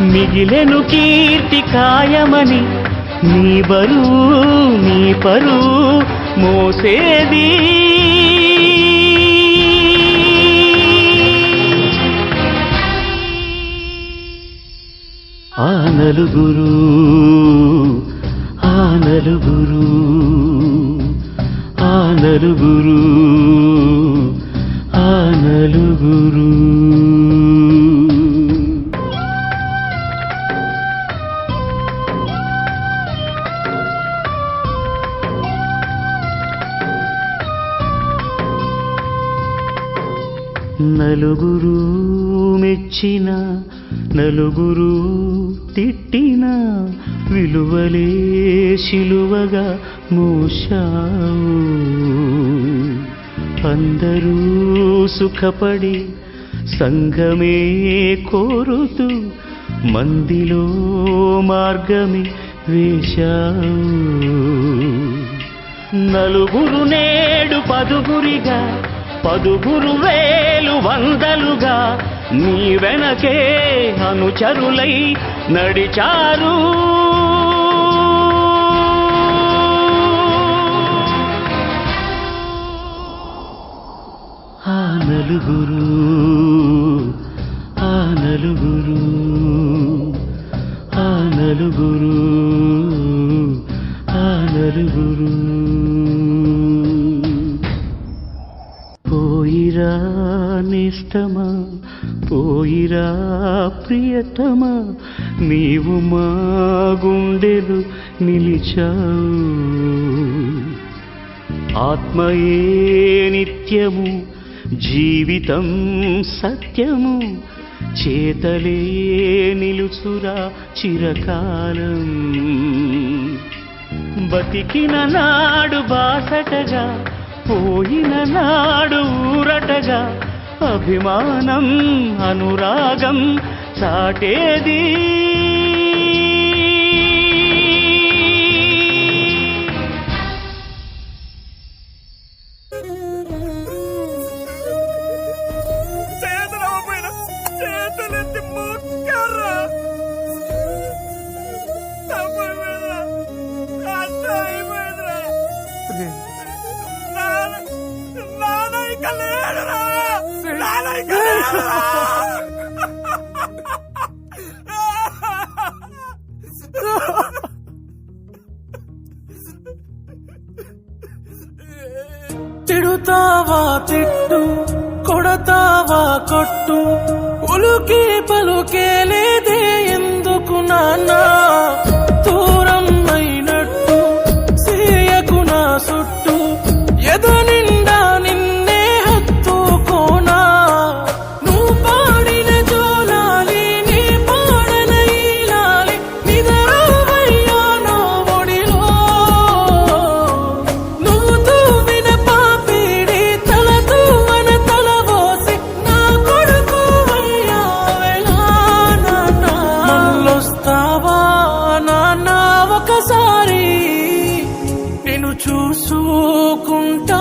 మిగిలెను కీర్తి కాయమని నీ బరువు నీ పరువు మోసేది. ఆ నలుగురు ఆ నలుగురు ఆ నలుగురు ఆ నలుగురు. నలుగురు మెచ్చిన నలుగురు తిట్టిన విలువలే శిలువగా మూశావు. అందరూ సుఖపడి సంఘమే కోరుతూ మందిలో మార్గమే వేశావు. నలుగురు నేడు పదుగురిగా పదుగురు వే వందలుగా నీ వెనకే అనుచరులై నడిచారు. ఆ నలుగురు ఆ నలుగురు ఆ నలుగురు ఆ నలుగురు. నీరా ప్రియతమా నీవు మా గుండెలు నిలిచావు. ఆత్మయే నిత్యము జీవితం సత్యము చేతలే నిలుచురా చిరకాలం. బతికిన నాడు బాసటగా పోయిన నాడు ఊరటగా అభిమానం అనురాగం చాటేది. తిడుతావా తిట్టు కొడతావా కొట్టు ఉలుకి వస్తావా నాన్న? ఒకసారి నేను చూసుకుంటా.